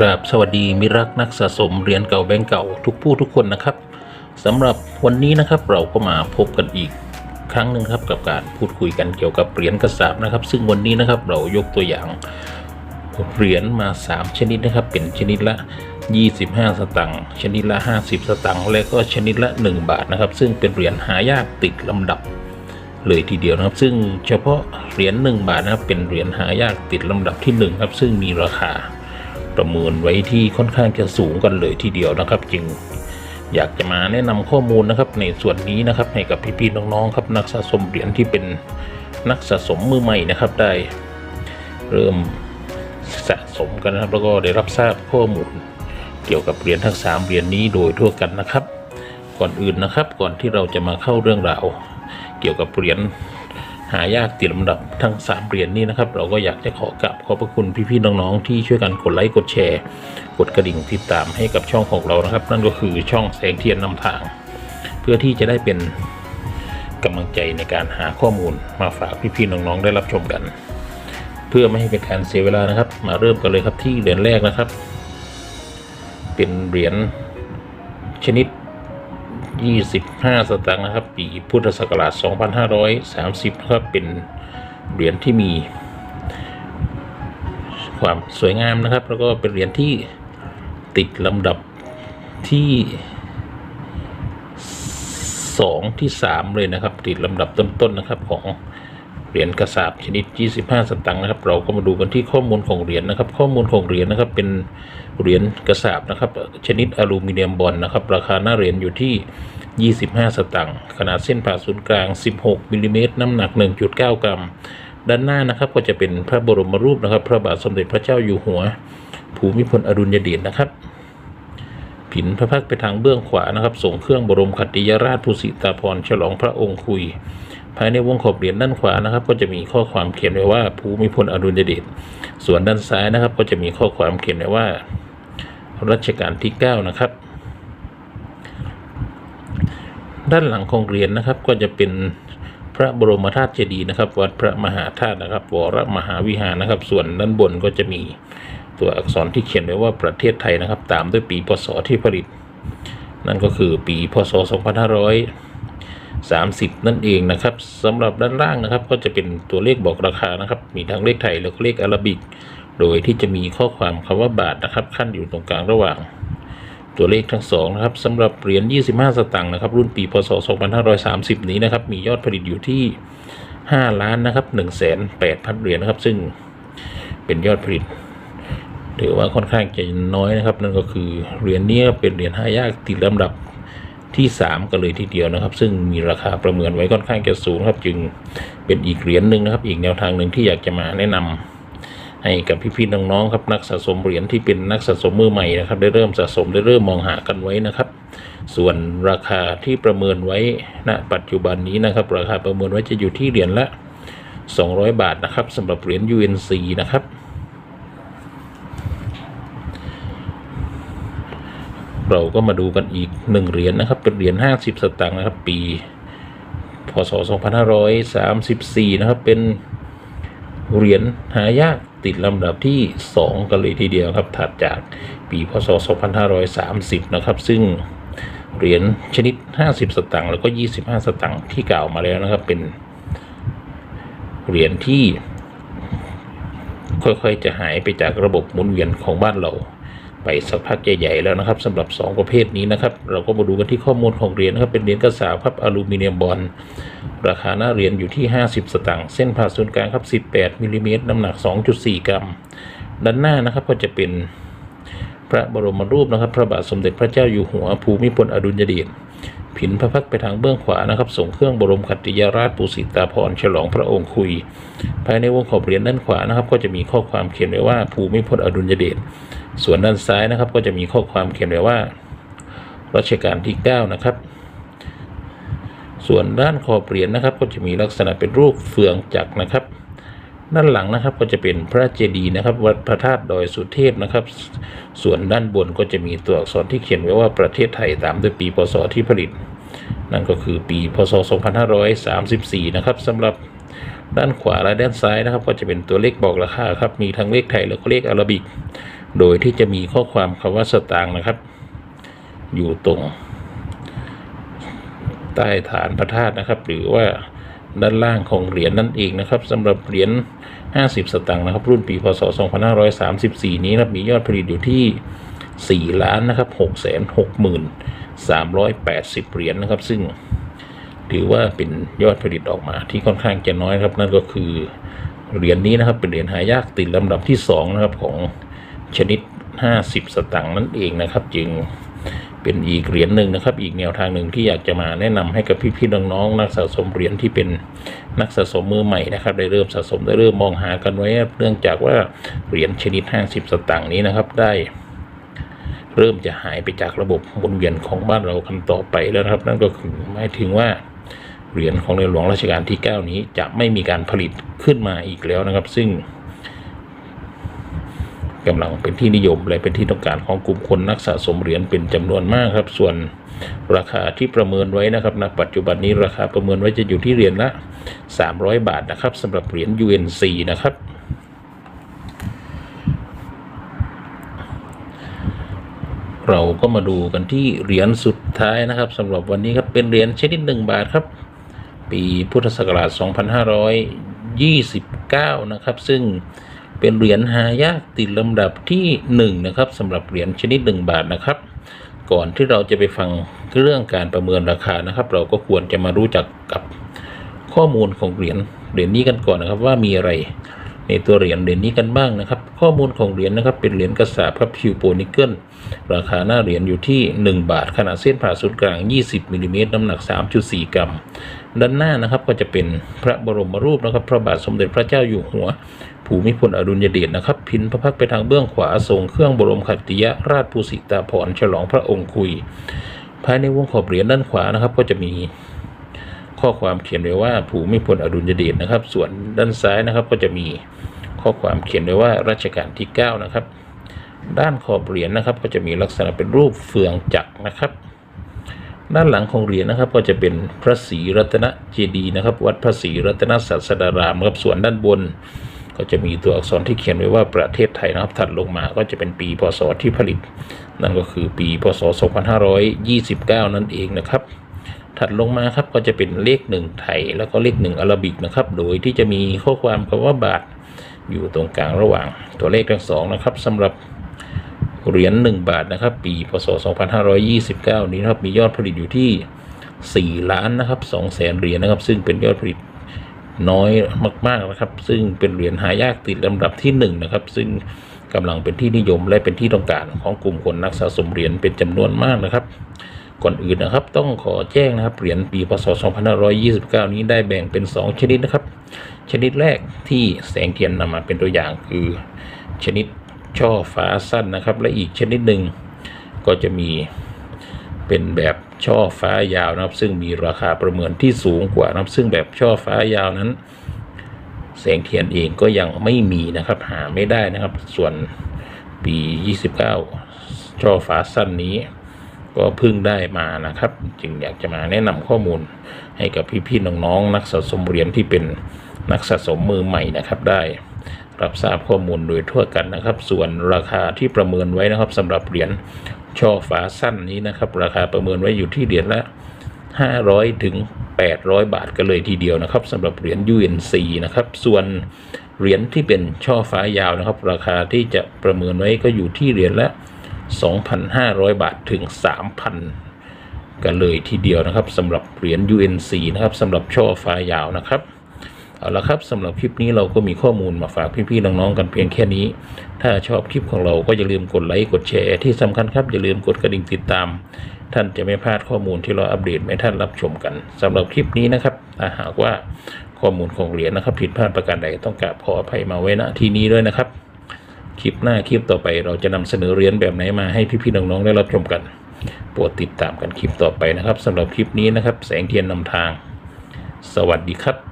กราบสวัสดีมิรรักนักสะสมเหรียญเก่าแบงก์เก่าทุกผู้ทุกคนนะครับสำหรับวันนี้นะครับเราก็มาพบกันอีกครั้งหนึ่งครับกับการพูดคุยกันเกี่ยวกับเหรียญกระสาบนะครับ ซึ่งวันนี้นะครับเรายกตัวอย่างเหรียญมา 3 ชนิดนะครับเป็นชนิดละ 25 สตังค์ชนิดละ 50 สตังค์และก็ชนิดละ 1 บาทนะครับ ซึ่งเป็นเหรียญหายากติดลำดับเลยทีเดียวนะครับ ซึ่งเฉพาะเหรียญ1บาทนะครับเป็นเหรียญหายากติดลำดับที่1ครับซึ่งมีราคา ประเมินไว้ที่ค่อนข้างจะสูงกันเลยทีเดียวนะครับ จึงอยากจะมาแนะนำข้อมูลนะครับในส่วนนี้นะครับให้กับพี่ๆน้องๆครับนักสะสมเหรียญที่เป็นนักสะสมมือใหม่นะครับได้เริ่มสะสมกันนะครับแล้วก็ได้รับทราบข้อมูลเกี่ยวกับเหรียญทั้งสามเหรียญนี้โดยทั่วกันนะครับ ก่อนอื่นนะครับก่อนที่เราจะมาเข้าเรื่องราวเกี่ยวกับเหรียญ หายากติดลำดับทั้ง3เหรียญนี้นะครับ เราก็อยากจะขอกราบขอบพระคุณพี่ๆน้องๆที่ช่วยกันกดไลค์กดแชร์ กดกระดิ่งติดตามให้กับช่องของเรานะครับ นั่นก็คือช่องแสงเทียนนำทาง เพื่อที่จะได้เป็นกำลังใจในการหาข้อมูลมาฝากพี่ๆน้องๆได้รับชมกัน เพื่อไม่ให้เป็นการเสียเวลานะครับ มาเริ่มกันเลยครับที่เหรียญแรกนะครับ เป็นเหรียญชนิด 25 สตางค์นะครับ ปีพุทธศักราช 2530นะครับเป็นเหรียญที่มีความสวยงามนะครับ แล้วก็เป็นเหรียญที่ติดลำดับที่ 2 ที่ 3 เลยนะครับ ติดลำดับต้นๆนะครับของ เหรียญกระสาบชนิด 25 สตางค์นะครับ เราก็มาดูกันที่ข้อมูลของเหรียญนะครับ ข้อมูลของเหรียญนะครับเป็นเหรียญกระสาบนะครับ ชนิดอลูมิเนียมบอลนะครับ ราคาหน้าเหรียญอยู่ที่ 25 สตางค์ขนาดเส้นผ่าศูนย์กลาง 16มิลลิเมตรน้ำหนัก 1.9 กรัม ด้านหน้านะครับก็จะเป็นพระบรมรูปนะครับ พระบาทสมเด็จพระเจ้าอยู่หัว ภูมิพลอดุลยเดชนะครับผินพระพักไปทางเบื้องขวานะครับส่งเครื่องบรมขัตติยราชภูสิตาภรณ์ฉลองพระองค์คุย ภายในวงขอบเหรียญด้านขวานะครับ ก็จะมีข้อความเขียนไว้ว่า ภูมิพลอดุลยเดชส่วนด้านซ้ายนะครับ ก็จะมีข้อความเขียนไว้ว่า รัชกาลที่ 9 นะครับ ด้านหลังของเหรียญนะครับก็จะเป็นพระบรมธาตุเจดีย์นะครับ วัดพระมหาธาตุนะครับวรมหาวิหารนะครับ ส่วนด้านบนก็จะมีตัวอักษรที่เขียนไว้ว่าประเทศไทยนะครับ ตามด้วยปีพศที่ผลิต นั่นก็คือปีพศ .2500 30 นั่นเองนะครับสำหรับด้านล่างนะครับ ก็จะเป็นตัวเลขบอกราคานะครับ มีทั้งเลขไทยแล้วก็เลขอาราบิก โดยที่จะมีข้อความคำว่าบาทนะครับขั้นอยู่ตรงกลางระหว่าง ตัวเลขทั้งสองนะครับสำหรับเหรียญ 25 สตางค์นะครับ รุ่นปีพศ 2530 นี้นะครับมียอดผลิตอยู่ที่ 5 ล้านนะครับ1 8 0 0 0เหรียญนะครับ ซึ่งเป็นยอดผลิตถือว่าค่อนข้างจะน้อยนะครับ นั่นก็คือเหรียญนี้เป็นเหรียญหายากติดลำดับ ที่ 3 กันเลยทีเดียวนะครับ ซึ่งมีราคาประเมินไว้ค่อนข้างจะสูงครับ จึงเป็นอีกเหรียญหนึ่งนะครับ อีกแนวทางหนึ่งที่อยากจะมาแนะนำให้กับพี่ๆน้องๆครับนักสะสมเหรียญที่เป็นนักสะสมมือใหม่นะครับ ได้เริ่มสะสมได้เริ่มมองหากันไว้นะครับส่วนราคาที่ประเมินไว้ณปัจจุบันนี้นะครับ ราคาประเมินไว้จะอยู่ที่เหรียญละ 200 บาทนะครับสำหรับเหรียญ UNC นะครับ เราก็มาดูกันอีกหนึ่งเหรียญนะครับ เป็นเหรียญ50สตางค์นะครับ ปี พศ2534นะครับ เป็นเหรียญหายากติดลำดับที่2กันเลยทีเดียวครับถัดจากปีพศ2530นะครับ ซึ่งเหรียญชนิด 50 สตางค์แล้วก็ 25 สตางค์ที่กล่าวมาแล้วนะครับ เป็นเหรียญที่ ค่อยๆ จะหายไปจากระบบหมุนเวียนของบ้านเรา ไปสักพักใหญ่ๆแล้วนะครับสำหรับ 2 ประเภทนี้นะครับ เราก็มาดูกันที่ข้อมูลของเหรียญนะครับเป็นเหรียญกระสาบครับอลูมิเนียมบอลราคาหน้าเหรียญอยู่ที่ 50 สตางค์เส้นผ่าศูนย์กลางครับ 18มิลลิเมตรน้ำหนัก 2.4 กรัม ด้านหน้านะครับก็จะเป็นพระบรมรูปนะครับ พระบาทสมเด็จพระเจ้าอยู่หัวภูมิพลอดุลยเดชผินพระพักตร์ไปทางเบื้องขวานะครับ ส่งเครื่องบรมขัตติยราชปุสิตาภรฉลองพระองค์คุย ภายในวงขอบเหรียญด้านขวานะครับ ก็จะมีข้อความเขียนไว้ว่าภูมิพลอดุลยเดช ส่วนด้านซ้ายนะครับก็จะมีข้อความเขียนไว้ว่ารัชกาลที่ 9 นะครับ ส่วนด้านขอบเหรียญนะครับ ก็จะมีลักษณะเป็นรูปเฟืองจักรนะครับ ด้านหลังนะครับก็จะเป็นพระเจดีย์นะครับ วัดพระธาตุดอยสุเทพนะครับ ส่วนด้านบนก็จะมีตัวอักษรที่เขียนไว้ว่าประเทศไทยตามด้วยปีพศที่ผลิต นั่นก็คือปีพศ 2534 นะครับสำหรับด้านขวาและด้านซ้ายนะครับ ก็จะเป็นตัวเลขบอกราคาครับมีทั้งเลขไทยแล้วก็เลขอาราบิก โดยที่จะมีข้อความคำว่าสตางค์นะครับ อยู่ตรง ใต้ฐานพระธาตุนะครับ หรือว่าด้านล่างของเหรียญนั่นเองนะครับสำหรับเหรียญ 50 สตางค์นะครับ รุ่นปีพศ 2534 นี้นะครับมียอดผลิตอยู่ที่ 4 ล้านนะครับ 6 6 3 8 0 เหรียญนะครับ ซึ่งถือว่าเป็นยอดผลิตออกมาที่ค่อนข้างจะน้อยครับ นั่นก็คือเหรียญนี้นะครับเป็นเหรียญหายากติดลำดับที่ 2 นะครับของ ชนิด 50 สตางค์นั่นเองนะครับ จึงเป็นอีกเหรียญหนึ่งนะครับ อีกแนวทางหนึ่งที่อยากจะมาแนะนำให้กับพี่ๆน้องๆนักสะสมเหรียญที่เป็นนักสะสมมือใหม่นะครับ ได้เริ่มสะสมได้เริ่มมองหากันไว้เนื่องจากว่าเหรียญชนิด 50 สตางค์นี้นะครับได้เริ่มจะหายไปจากระบบหมุนเวียนของบ้านเรากันต่อไปแล้วครับ นั่นก็คือหมายถึงว่าเหรียญของในหลวงรัชกาลที่ 9 นี้จะไม่มีการผลิตขึ้นมาอีกแล้วนะครับ ซึ่ง กำลังเป็นที่นิยมและเป็นที่ต้องการของกลุ่มคนนักสะสมเหรียญเป็นจำนวนมากครับ ส่วนราคาที่ประเมินไว้นะครับณปัจจุบันนี้ราคาประเมินไว้จะอยู่ที่เหรียญละ 300 บาทนะครับสำหรับเหรียญ UNC นะครับเราก็มาดูกันที่เหรียญสุดท้ายนะครับสำหรับวันนี้ครับเป็นเหรียญชนิด1บาทครับ ปีพุทธศักราช 2529 นะครับ ซึ่ง เป็นเหรียญหายากติดลำดับที่1นะครับสำหรับเหรียญชนิด 1 บาทนะครับ ก่อนที่เราจะไปฟังเรื่องการประเมินราคานะครับ เราก็ควรจะมารู้จักกับข้อมูลของเหรียญเหรียญนี้กันก่อนนะครับว่ามีอะไรในตัวเหรียญเหรียญนี้กันบ้างนะครับ ข้อมูลของเหรียญนะครับเป็นเหรียญกระสาบครับคิวโปนิเกิลราคาหน้าเหรียญอยู่ที่ 1 บาท ขนาดเส้นผ่าศูนย์กลาง 20มิลลิเมตรน้ำหนัก 3.4 กรัม ด้านหน้านะครับก็จะเป็นพระบรมรูปนะครับ พระบาทสมเด็จพระเจ้าอยู่หัว ภูมิพลอดุลยเดชนะครับ พินพระพักตร์ไปทางเบื้องขวาทรงเครื่องบรมขัตติยราชภูสิตาภรณ์ฉลองพระองค์คุย ภายในวงขอบเหรียญด้านขวานะครับ ก็จะมีข้อความเขียนไว้ว่าภูมิพลอดุลยเดชนะครับ ส่วนด้านซ้ายนะครับก็จะมีข้อความเขียนไว้ว่ารัชกาลที่ 9 นะครับ ด้านขอบเหรียญนะครับ ก็จะมีลักษณะเป็นรูปเฟืองจักรนะครับ ด้านหลังของเหรียญนะครับก็จะเป็นพระศรีรัตนเจดีย์นะครับ วัดพระศรีรัตนศาสดารามครับส่วนด้านบน ก็จะมีตัวอักษรที่เขียนไว้ว่าประเทศไทยนะครับ ถัดลงมาก็จะเป็นปีพศที่ผลิต นั่นก็คือปีพศ 2529 นั่นเองนะครับ ถัดลงมาครับก็จะเป็นเลขหนึ่งไทย แล้วก็เลขหนึ่งอาราบิกนะครับ โดยที่จะมีข้อความคำว่าบาทอยู่ตรงกลางระหว่างตัวเลขทั้งสองนะครับสำหรับ เหรียญ1บาทนะครับ ปีพศ 2529 นี้นะครับมียอดผลิตอยู่ที่ 4 ล้านนะครับ2แสนเหรียญนะครับ ซึ่งเป็นยอดผลิตน้อยมากๆนะครับ ซึ่งเป็นเหรียญหายากติดลำดับที่1นะครับ ซึ่งกำลังเป็นที่นิยมและเป็นที่ต้องการของกลุ่มคนนักสะสมเหรียญเป็นจำนวนมากนะครับ ก่อนอื่นนะครับ ต้องขอแจ้งนะครับเหรียญปีพศ 2529 นี้ได้แบ่งเป็น 2 ชนิดนะครับ ชนิดแรกที่แสงเทียนนำมาเป็นตัวอย่างคือชนิด ช่อฟ้าสั้นนะครับ และอีกชนิดหนึ่งก็จะมีเป็นแบบช่อฟ้ายาวนะครับ ซึ่งมีราคาประเมินที่สูงกว่านะครับ ซึ่งแบบช่อฟ้ายาวนั้น แสงเทียนเองก็ยังไม่มีนะครับ หาไม่ได้นะครับ ส่วนปี 29 ช่อฟ้าสั้นนี้ ก็เพิ่งได้มานะครับ จึงอยากจะมาแนะนำข้อมูลให้กับพี่ๆน้องๆนักสะสมเหรียญที่เป็นนักสะสมมือใหม่นะครับได้ รับทราบข้อมูลโดยทั่วกันนะครับ ส่วนราคาที่ประเมินไว้นะครับสำหรับเหรียญช่อฟ้าสั้นนี้นะครับ ราคาประเมินไว้อยู่ที่เหรียญละ 500 ถึง 800 บาทกันเลยทีเดียวนะครับสำหรับเหรียญ UNC นะครับ ส่วนเหรียญที่เป็นช่อฟ้ายาวนะครับ ราคาที่จะประเมินไว้ก็อยู่ที่เหรียญละ 2,500 บาทถึง 3,000 กันเลยทีเดียวนะครับสำหรับเหรียญ UNC นะครับสำหรับช่อฟ้ายาวนะครับ เอาละครับสำหรับคลิปนี้เราก็มีข้อมูลมาฝากพี่ๆน้องๆกันเพียงแค่นี้ ถ้าชอบคลิปของเราก็อย่าลืมกดไลค์กดแชร์ที่สำคัญครับอย่าลืมกดกระดิ่งติดตาม ท่านจะไม่พลาดข้อมูลที่เราอัปเดตให้ท่านรับชมกันสำหรับคลิปนี้นะครับถ้าหากว่าข้อมูลของเหรียญนะครับผิดพลาดประการใดต้องกราบขออภัยมาไว้ณที่นี้ด้วยนะครับคลิปหน้าคลิปต่อไปเราจะนำเสนอเหรียญแบบไหนมาให้พี่ๆน้องๆได้รับชมกันโปรดติดตามกันคลิปต่อไปนะครับสำหรับคลิปนี้นะครับ แสงเทียนนำทาง สวัสดีครับ